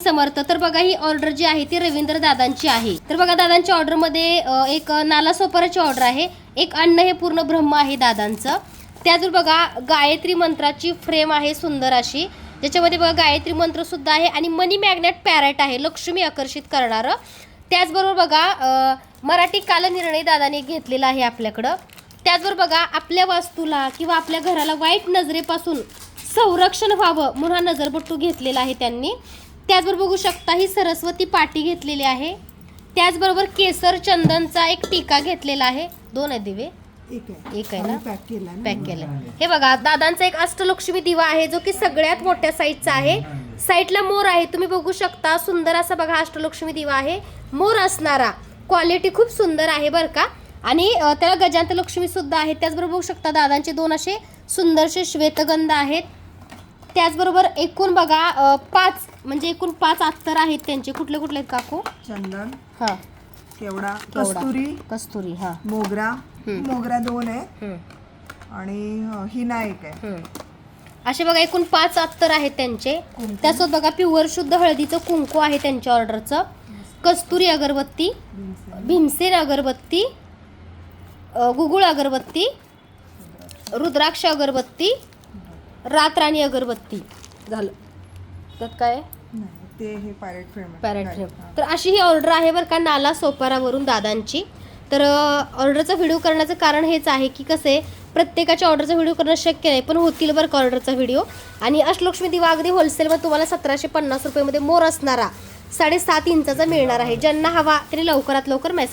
समर्थ. तर बघा ही ऑर्डर जी आहे ती रवींद्र दादांची आहे. तर बघा दादांच्या ऑर्डरमध्ये एक नाला सोपाराची ऑर्डर आहे. एक अन्न हे पूर्ण ब्रह्म आहे दादांचं. त्यातून बघा गायत्री मंत्राची फ्रेम आहे सुंदर अशी. ज्याच्यामध्ये बघा गायत्री मंत्र सुद्धा आहे आणि मनी मॅग्नेट पॅरेट आहे लक्ष्मी आकर्षित करणारं. त्याचबरोबर बघा मराठी कालनिर्णय दादाने घेतलेला आहे आपल्याकडं. त्याचबरोबर बघा आपल्या वास्तूला किंवा आपल्या घराला वाईट नजरेपासून संरक्षण व्हावं म्हणून हा नजरबट्टू घेतलेला आहे त्यांनी. त्याचबरोबर बघू शकता ही सरस्वती पाटी घेतलेली आहे. त्याचबरोबर केसर चंदनचा एक टीका घेतलेला आहे. दोन आहे दिवे. एक आहे. ना? पॅक केला हे बघा दादांचा एक अष्टलक्ष्मी दिवा आहे जो की सगळ्यात मोठ्या साईजचा आहे. साईडला मोर आहे. तुम्ही बघू शकता सुंदर असा बघा अष्टलक्ष्मी दिवा आहे. मोर असणारा. क्वालिटी खूप सुंदर आहे बरं का? आणि त्याला गजांत लक्ष्मी सुद्धा आहे. त्याचबरोबर बघू शकता दादांचे दोन असे सुंदरसे श्वेतगंध आहेत. त्याचबरोबर एकूण बघा पाच म्हणजे एकूण पाच अत्तर आहेत त्यांचे कुठले कुठले आहेत काकू चंदन हां केवडा केवडा. कस्तुरी कस्तुरी हां मोगरा. मोगरा दोन आहे हम्म. आणि अ, हिना एक आहे हम्म. असे बघा एकूण पाच अत्तर आहेत त्यांचे कुंकू. त्यासोबत बघा प्युअर शुद्ध हळदीचं कुंकू आहे त्यांच्या ऑर्डरचं कस्तुरी अगरबत्ती भीमसेन. भीमसेन अगरबत्ती अ, गुगुळ अगरबत्ती रुद्राक्ष अगरबत्ती रातराणी अगरबत्ती झालं त्यात काय आहे? नाही, ते हे पॅरेट फ्रेम पॅरेट फ्रेम तर अशी ही ऑर्डर आहे बरं का नाला सोपारावरून दादांची. तर ऑर्डरचा व्हिडिओ करण्याचं कारण हेच आहे की कसं आहे प्रत्येकाच्या ऑर्डरचा व्हिडिओ करणं शक्य नाही पण होतील बरं का ऑर्डरचा व्हिडिओ आणि अष्टलक्ष्मी दिवा अगदी होलसेलमध्ये तुम्हाला सतराशे पन्नास रुपयामध्ये मोर असणारा साडेसात इंचाचा मिळणार आहे. ज्यांना हवा त्यांनी लवकरात लवकर मेसेज